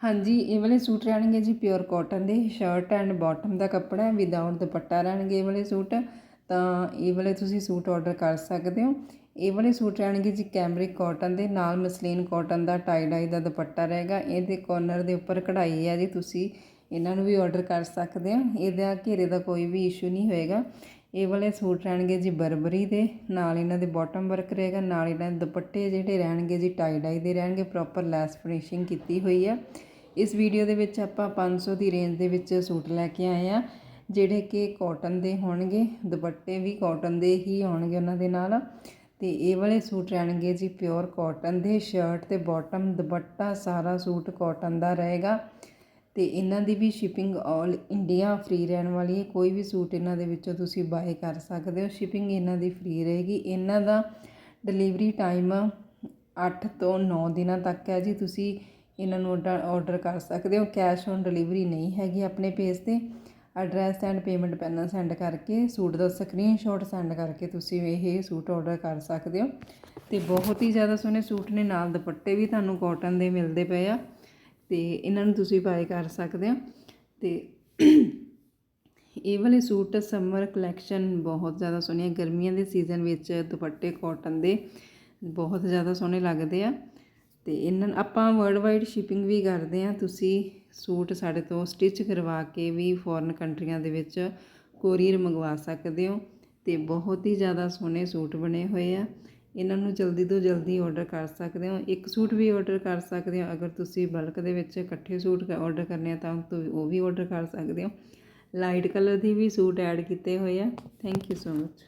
ਹਾਂਜੀ, ਇਹ ਵਾਲੇ ਸੂਟ ਰਹਿਣਗੇ ਜੀ ਪਿਓਰ ਕਾਟਨ ਦੇ ਸ਼ਰਟ ਐਂਡ ਬਾਟਮ ਦਾ ਕੱਪੜਾ ਹੈ ਵਿਦਆਊਟ ਦੁਪੱਟਾ ਰਹਿਣਗੇ ਇਹ ਵਾਲੇ ਸੂਟ। ਤਾਂ ਇਹ ਵਾਲੇ ਤੁਸੀਂ ਸੂਟ ਆਰਡਰ ਕਰ ਸਕਦੇ ਹੋ। ਇਹ ਵਾਲੇ ਸੂਟ ਰਹਿਣਗੇ ਜੀ ਕੈਮਰਿਕ ਕਾਟਨ ਦੇ, ਨਾਲ ਮਸਲੀਨ ਕਾਟਨ ਦਾ ਟਾਈ ਡਾਈ ਦਾ ਦੁਪੱਟਾ ਰਹੇਗਾ। ਇਹਦੇ ਕੋਰਨਰ ਦੇ ਉੱਪਰ ਕਢਾਈ ਹੈ ਜੀ, ਤੁਸੀਂ ਇਹਨਾਂ ਨੂੰ ਵੀ ਆਰਡਰ ਕਰ ਸਕਦੇ ਹੋ। ਇਹਦਾ ਘੇਰੇ ਦਾ ਕੋਈ ਵੀ ਇਸ਼ੂ ਨਹੀਂ ਹੋਏਗਾ। ਇਹ ਵਾਲੇ ਸੂਟ ਰਹਿਣਗੇ ਜੀ ਬਰਬਰੀ ਦੇ, ਨਾਲ ਇਹਨਾਂ ਦੇ ਬਾਟਮ ਵਰਕ ਰਹੇਗਾ, ਨਾਲ ਇਹਨਾਂ ਦੇ ਦੁਪੱਟੇ ਜਿਹੜੇ ਰਹਿਣਗੇ ਜੀ ਟਾਈ ਡਾਈ ਦੇ ਰਹਿਣਗੇ ਪ੍ਰੋਪਰ ਲੈਸ ਫਿਨਿਸ਼ਿੰਗ ਕੀਤੀ ਹੋਈ ਹੈ ਇਸ ਵੀਡੀਓ ਦੇ ਵਿੱਚ ਆਪਾਂ 500 ਦੀ ਰੇਂਜ ਦੇ ਵਿੱਚ ਸੂਟ ਲੈ ਕੇ ਆਏ ਆ ਜਿਹੜੇ ਕਿ ਕਾਟਨ ਦੇ ਹੋਣਗੇ, ਦੁਪੱਟੇ ਵੀ ਕਾਟਨ ਦੇ ਹੀ ਹੋਣਗੇ ਉਹਨਾਂ ਦੇ ਨਾਲ। ਤੇ ਇਹ ਵਾਲੇ ਸੂਟ ਰਹਿਣਗੇ ਜੀ ਪਿਓਰ ਕਾਟਨ ਦੇ ਸ਼ਰਟ ਤੇ ਬਾਟਮ ਦੁਪੱਟਾ ਸਾਰਾ ਸੂਟ ਕਾਟਨ ਦਾ ਰਹੇਗਾ। ਤੇ ਇਹਨਾਂ ਦੀ ਵੀ ਸ਼ਿਪਿੰਗ 올 ਇੰਡੀਆ ਫ੍ਰੀ ਰਹਿਣ ਵਾਲੀ ਹੈ, ਕੋਈ ਵੀ ਸੂਟ ਇਹਨਾਂ ਦੇ ਵਿੱਚੋਂ ਤੁਸੀਂ ਬਾਏ ਕਰ ਸਕਦੇ ਹੋ। ਸ਼ਿਪਿੰਗ ਇਹਨਾਂ ਦੀ ਫ੍ਰੀ ਰਹੇਗੀ। ਇਹਨਾਂ ਦਾ ਡਿਲੀਵਰੀ ਟਾਈਮ 8 ਤੋਂ 9 ਦਿਨਾਂ ਤੱਕ ਹੈ ਜੀ। ਤੁਸੀਂ ਇਹਨਾਂ ਨੂੰ ਆਰਡਰ ਕਰ ਸਕਦੇ ਹੋ। ਕੈਸ਼ ਔਨ ਡਿਲੀਵਰੀ ਨਹੀਂ ਹੈਗੀ ਆਪਣੇ ਪੇਜ ਤੇ। ਐਡਰੈਸ ਐਂਡ ਪੇਮੈਂਟ ਪਹਿਲਾਂ ਸੈਂਡ ਕਰਕੇ ਸੂਟ ਦਾ ਸਕਰੀਨਸ਼ਾਟ ਸੈਂਡ ਕਰਕੇ ਤੁਸੀਂ ਇਹ ਸੂਟ ਆਰਡਰ ਕਰ ਸਕਦੇ ਹੋ। ਤੇ ਬਹੁਤ ਹੀ ਜ਼ਿਆਦਾ ਸੋਹਣੇ ਸੂਟ ਨੇ। ਨਾਲ ਦੁਪੱਟੇ ਵੀ ਤੁਹਾਨੂੰ ਕਾਟਨ ਦੇ ਮਿਲਦੇ ਪਏ ਆ। ਤੇ ਇਹਨਾਂ ਨੂੰ ਤੁਸੀਂ ਬਾਏ ਕਰ ਸਕਦੇ ਹੋ। ਤੇ ਇਹ ਵਾਲੇ ਸੂਟ ਸਮਰ ਕਲੈਕਸ਼ਨ ਬਹੁਤ ਜ਼ਿਆਦਾ ਸੋਹਣੇ ਗਰਮੀਆਂ ਦੇ ਸੀਜ਼ਨ ਵਿੱਚ ਦੁਪੱਟੇ ਕਾਟਨ ਦੇ ਬਹੁਤ ਜ਼ਿਆਦਾ ਸੋਹਣੇ ਲੱਗਦੇ ਆ। ਤੇ ਇਹਨਾਂ ਆਪਾਂ ਵਰਲਡ ਵਾਈਡ ਸ਼ਿਪਿੰਗ ਵੀ ਕਰਦੇ ਆ ਤੁਸੀਂ ਸੂਟ ਸਾਡੇ ਤੋਂ ਸਟਿਚ ਕਰਵਾ ਕੇ ਵੀ ਫੋਰਨ ਕੰਟਰੀਆਂ ਦੇ ਵਿੱਚ ਕੋਰੀਅਰ ਮੰਗਵਾ ਸਕਦੇ ਹੋ ਤੇ ਬਹੁਤ ਹੀ ਜ਼ਿਆਦਾ ਸੋਹਣੇ ਸੂਟ ਬਣੇ ਹੋਏ ਆ। ਇਹਨਾਂ ਨੂੰ ਜਲਦੀ ਤੋਂ ਜਲਦੀ ਆਰਡਰ ਕਰ ਸਕਦੇ ਹੋ। ਇੱਕ ਸੂਟ ਵੀ ਆਰਡਰ ਕਰ ਸਕਦੇ ਹੋ। ਅਗਰ ਤੁਸੀਂ ਬਲਕ ਦੇ ਵਿੱਚ ਇਕੱਠੇ ਸੂਟ ਆਰਡਰ ਕਰਨੇ ਆ ਤਾਂ ਉਹ ਵੀ ਆਰਡਰ ਕਰ ਸਕਦੇ ਹੋ। ਲਾਈਟ ਕਲਰ ਦੀ ਵੀ ਸੂਟ ਐਡ ਕੀਤੇ ਹੋਏ ਆ। Thank you so much